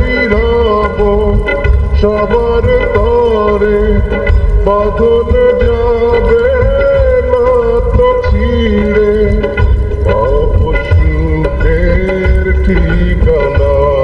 বিধাব সবার তরে বাঁধন যাবে না তো ছিঁড়ে অপসুখের ঠিকানা।